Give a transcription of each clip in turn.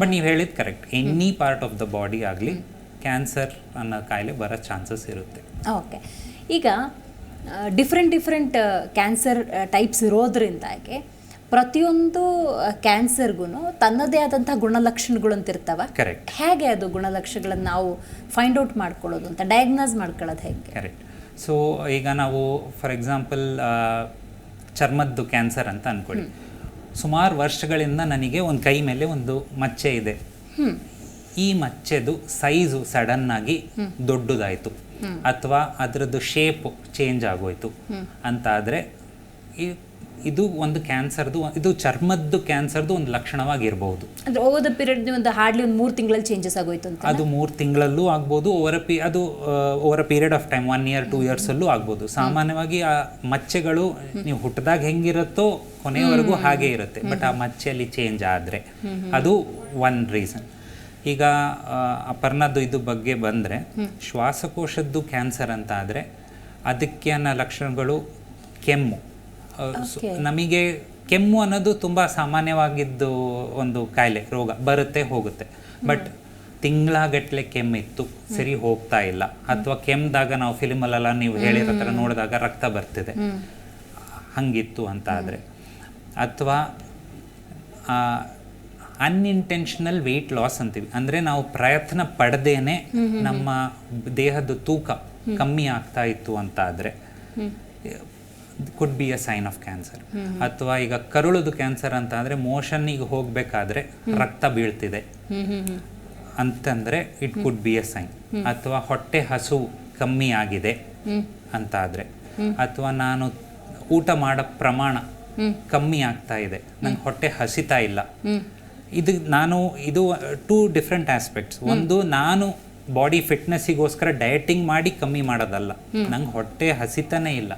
But ನೀವು ಹೇಳಿದ್ದು correct any part of the body ಆಗಲಿ ಕ್ಯಾನ್ಸರ್ ಅನ್ನೋ ಕಾಯಿಲೆ ಬರೋ ಚಾನ್ಸಸ್ ಇರುತ್ತೆ. ಓಕೆ ಈಗ ಡಿಫ್ರೆಂಟ್ ಡಿಫ್ರೆಂಟ್ ಕ್ಯಾನ್ಸರ್ ಟೈಪ್ಸ್ ಇರೋದ್ರಿಂದಾಗಿ ಪ್ರತಿಯೊಂದು ಕ್ಯಾನ್ಸರ್ಗೂ ತನ್ನದೇ ಆದಂಥ ಗುಣಲಕ್ಷಣಗಳು ಅಂತ ಇರ್ತಾವ. ಕರೆಕ್ಟ್ ಹೇಗೆ ಅದು ಗುಣಲಕ್ಷಣಗಳನ್ನು ನಾವು ಫೈಂಡ್ ಔಟ್ ಮಾಡ್ಕೊಳ್ಳೋದು ಅಂತ ಡಯಾಗ್ನೈಸ್ ಮಾಡ್ಕೊಳ್ಳೋದು ಹೇಗೆ? ಕರೆಕ್ಟ್ ಸೊ ಈಗ ನಾವು ಫಾರ್ ಎಕ್ಸಾಂಪಲ್ ಚರ್ಮದ್ದು ಕ್ಯಾನ್ಸರ್ ಅಂತ ಅಂದ್ಕೊಳ್ಳಿ ಸುಮಾರು ವರ್ಷಗಳಿಂದ ನನಗೆ ಒಂದು ಕೈ ಮೇಲೆ ಒಂದು ಮಚ್ಚೆ ಇದೆ. ಈ ಮಚ್ಚೆದು ಸೈಜು ಸಡನ್ ಆಗಿ ದೊಡ್ಡದಾಯಿತು. ಅಥವಾ ಅದರದ್ದು ಶೇಪ್ ಚೇಂಜ್ ಆಗೋಯ್ತು. ಅಂತ ಆದರೆ ಇದು ಒಂದು ಕ್ಯಾನ್ಸರ್ದು ಇದು ಚರ್ಮದ್ದು ಕ್ಯಾನ್ಸರ್ದು ಒಂದು ಲಕ್ಷಣವಾಗಿರ್ಬೋದು. ಅಂದ್ರೆ ಓವರ್ ದ ಪೀರಿಯಡ್ ಒಂದು ಹಾರ್ಡ್ಲಿ ಒಂದು ಮೂರು ತಿಂಗಳಲ್ಲಿ ಚೇಂಜಸ್ ಆಗೋಯ್ತು ಅಂತ ಅದು ಮೂರು ತಿಂಗಳಲ್ಲೂ ಆಗ್ಬೋದು ಓವರ್ ಪಿ ಅದು over a period of time one year two ಇಯರ್ಸಲ್ಲೂ ಆಗ್ಬೋದು. ಸಾಮಾನ್ಯವಾಗಿ ಆ ಮಚ್ಚೆಗಳು ನೀವು ಹುಟ್ಟಿದಾಗ ಹೆಂಗಿರುತ್ತೋ ಕೊನೆಯವರೆಗೂ ಹಾಗೆ ಇರುತ್ತೆ. ಬಟ್ ಆ ಮಚ್ಚೆಯಲ್ಲಿ ಚೇಂಜ್ ಆದರೆ ಅದು ಒನ್ ರೀಸನ್ ಈಗ ಅಪರ್ಣದ್ದು ಇದು ಬಗ್ಗೆ ಬಂದರೆ ಶ್ವಾಸಕೋಶದ್ದು ಕ್ಯಾನ್ಸರ್ ಅಂತ ಆದರೆ ಅದಕ್ಕೆ ಲಕ್ಷಣಗಳು ಕೆಮ್ಮು. ನಮಗೆ ಕೆಮ್ಮು ಅನ್ನೋದು ತುಂಬ ಸಾಮಾನ್ಯವಾಗಿದ್ದು ಒಂದು ಕಾಯಿಲೆ ರೋಗ ಬರುತ್ತೆ ಹೋಗುತ್ತೆ. ಬಟ್ ತಿಂಗಳಗಟ್ಲೆ ಕೆಮ್ಮಿತ್ತು ಸರಿ ಹೋಗ್ತಾ ಇಲ್ಲ. ಅಥವಾ ಕೆಮ್ಮಿದಾಗ ನಾವು ಫಿಲ್ಮಲ್ಲೆಲ್ಲ ನೀವು ಹೇಳಿರೋ ಥರ ನೋಡಿದಾಗ ರಕ್ತ ಬರ್ತಿದೆ. ಹಂಗಿತ್ತು ಅಂತ ಆದರೆ ಅಥವಾ ಅನ್ಇಂಟೆನ್ಷನಲ್ ವೆಯ್ಟ್ ಲಾಸ್ ಅಂತೀವಿ. ಅಂದರೆ ನಾವು ಪ್ರಯತ್ನ ಪಡೆದೇನೆ ನಮ್ಮ ದೇಹದ ತೂಕ ಕಮ್ಮಿ ಆಗ್ತಾ ಇತ್ತು ಅಂತ ಆದರೆ could be a sign of cancer ಅಥವಾ ಈಗ ಕರುಳದು ಕ್ಯಾನ್ಸರ್ ಅಂತ ಮೋಷನ್ ಈಗ ಹೋಗಬೇಕಾದ್ರೆ ರಕ್ತ ಬೀಳ್ತಿದೆ. ಅಂತಂದ್ರೆ it could be a sign ಅಥವಾ ಹೊಟ್ಟೆ ಹಸು ಕಮ್ಮಿ ಆಗಿದೆ ಅಂತ ಆದರೆ ಅಥವಾ ನಾನು ಊಟ ಮಾಡೋ ಪ್ರಮಾಣ ಕಮ್ಮಿ ಆಗ್ತಾ ಇದೆ. ನಂಗೆ ಹೊಟ್ಟೆ ಹಸಿತಾ ಇಲ್ಲ. ಇದು ನಾನು ಇದು ಟೂ ಡಿಫ್ರೆಂಟ್ ಆಸ್ಪೆಕ್ಟ್ಸ್ ಒಂದು ನಾನು ಬಾಡಿ ಫಿಟ್ನೆಸ್ಸಿಗೋಸ್ಕರ ಡಯಟಿಂಗ್ ಮಾಡಿ ಕಮ್ಮಿ ಮಾಡೋದಲ್ಲ. ನಂಗೆ ಹೊಟ್ಟೆ ಹಸಿತಾನೇ ಇಲ್ಲ.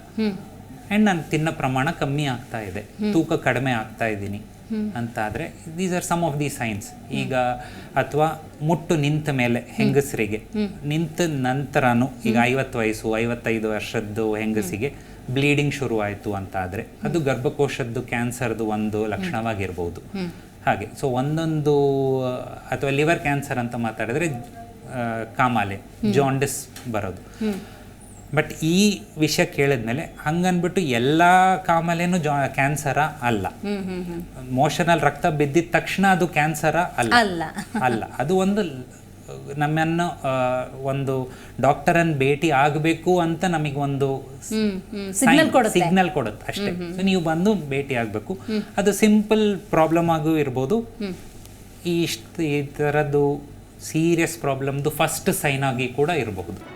ಆ್ಯಂಡ್ ನಾನು ತಿನ್ನೋ ಪ್ರಮಾಣ ಕಮ್ಮಿ ಆಗ್ತಾ ಇದೆ. ತೂಕ ಕಡಿಮೆ ಆಗ್ತಾ ಇದ್ದೀನಿ ಅಂತ ಆದರೆ these are some of the signs ಈಗ ಅಥವಾ ಮುಟ್ಟು ನಿಂತ ಮೇಲೆ ಹೆಂಗಸರಿಗೆ. ನಿಂತ ನಂತರನು ಈಗ ಐವತ್ತು ವಯಸ್ಸು ಐವತ್ತೈದು ವರ್ಷದ್ದು ಹೆಂಗಸಿಗೆ ಬ್ಲೀಡಿಂಗ್ ಶುರು ಆಯಿತು ಅಂತ ಆದರೆ ಅದು ಗರ್ಭಕೋಶದ್ದು ಕ್ಯಾನ್ಸರ್ದು ಒಂದು ಲಕ್ಷಣವಾಗಿರ್ಬೋದು. ಹಾಗೆ ಸೊ ಒಂದೊಂದು ಅಥವಾ ಲಿವರ್ ಕ್ಯಾನ್ಸರ್ ಅಂತ ಮಾತಾಡಿದ್ರೆ ಕಾಮಾಲೆ ಜಾಂಡಿಸ್ ಬರೋದು. ಬಟ್ ಈ ವಿಷಯ ಕೇಳಿದ್ಮೇಲೆ ಹಂಗನ್ಬಿಟ್ಟು ಎಲ್ಲ ಕಾಮಲೇನು ಜಾ ಕ್ಯಾನ್ಸರ ಅಲ್ಲ. ಮೋಷನಲ್ ರಕ್ತ ಬಿದ್ದಿದ ತಕ್ಷಣ ಅದು ಕ್ಯಾನ್ಸರ ಅಲ್ಲ. ಅಲ್ಲ. ಅಲ್ಲ. ಅದು ಒಂದು ನಮ್ಮನ್ನು ಒಂದು ಡಾಕ್ಟರನ್ನು ಭೇಟಿ ಆಗಬೇಕು ಅಂತ ನಮಗೆ ಒಂದು ಸಿಗ್ನಲ್ ಕೊಡುತ್ತೆ. ಸಿಗ್ನಲ್ ಕೊಡುತ್ತೆ ಅಷ್ಟೇ. ನೀವು ಬಂದು ಭೇಟಿ ಆಗಬೇಕು. ಅದು ಸಿಂಪಲ್ ಪ್ರಾಬ್ಲಮ್ ಆಗೂ ಇರ್ಬೋದು. ಈ ಇಷ್ಟು ಈ ಥರದ್ದು ಸೀರಿಯಸ್ ಪ್ರಾಬ್ಲಮ್ದು ಫಸ್ಟ್ ಸೈನ್ ಆಗಿ ಕೂಡ ಇರಬಹುದು.